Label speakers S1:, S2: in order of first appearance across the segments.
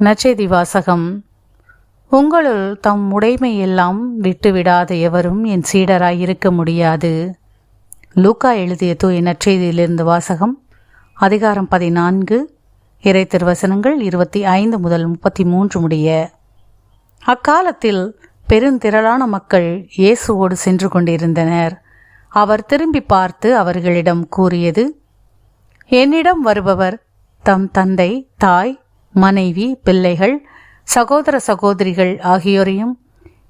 S1: நச்செய்தி வாசகம் உங்களுள் தம் உடைமை எல்லாம் விட்டுவிடாத எவரும் என் சீடராய் இருக்க முடியாது. லூக்கா எழுதிய தூய நற்செய்தியிலிருந்து வாசகம் அதிகாரம் பதினான்கு இறை திருவசனங்கள் இருபத்தி ஐந்து முதல் முப்பத்தி மூன்று முடிய. அக்காலத்தில் பெருந்திரளான மக்கள் இயேசுவோடு சென்று கொண்டிருந்தனர். அவர் திரும்பி பார்த்து அவர்களிடம் கூறியது என்னிடம் வருபவர் தம் தந்தை தாய் மனைவி பிள்ளைகள் சகோதர சகோதரிகள் ஆகியோரையும்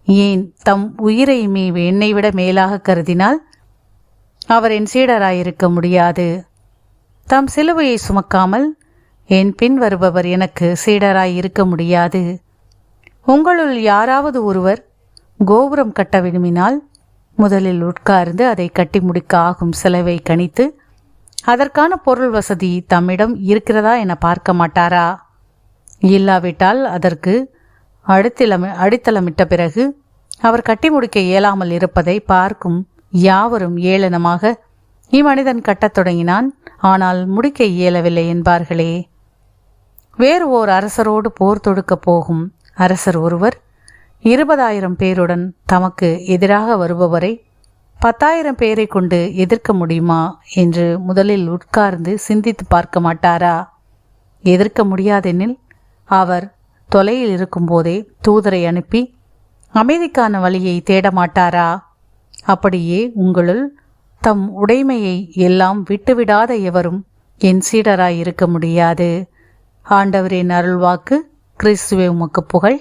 S1: ஏன் தம் உயிரையுமே என்னை விட மேலாக கருதினால்? அவர் என் சீடராயிருக்க முடியாது. தம் சிலுவையை சுமக்காமல் என் பின் வருபவர் எனக்கு சீடராயிருக்க முடியாது. உங்களுள் யாராவது ஒருவர் கோபுரம் கட்ட விரும்பினால் முதலில் உட்கார்ந்து அதை கட்டி முடிக்க ஆகும் செலவை கணித்து அதற்கான பொருள் வசதி தம்மிடம் இருக்கிறதா என பார்க்க மாட்டாரா? இல்லாவிட்டால் அதற்கு அடித்தளமி அடித்தளமிட்ட பிறகு அவர் கட்டி முடிக்க இயலாமல் இருப்பதை பார்க்கும் யாவரும் ஏளனமாக இம்மனிதன் கட்டத் தொடங்கினான் ஆனால் முடிக்க இயலவில்லை என்பார்களே. வேறு ஓர் அரசரோடு போர் தொடுக்கப் போகும் அரசர் ஒருவர் இருபதாயிரம் பேருடன் தமக்கு எதிராக வருபவரை பத்தாயிரம் பேரை கொண்டு எதிர்க்க முடியுமா என்று முதலில் உட்கார்ந்து சிந்தித்து பார்க்க மாட்டாரா? எதிர்க்க முடியாதெனில் அவர் தொலையில் இருக்கும்போதே தூதரை அனுப்பி அமைதிக்கான வழியை தேட மாட்டாரா? அப்படியே உங்களுள் தம் உடைமையை எல்லாம் விட்டுவிடாத எவரும் என் சீடராய் இருக்க முடியாது. ஆண்டவரின் அருள்வாக்கு கிறிஸ்துவே உமக்கு புகழ்.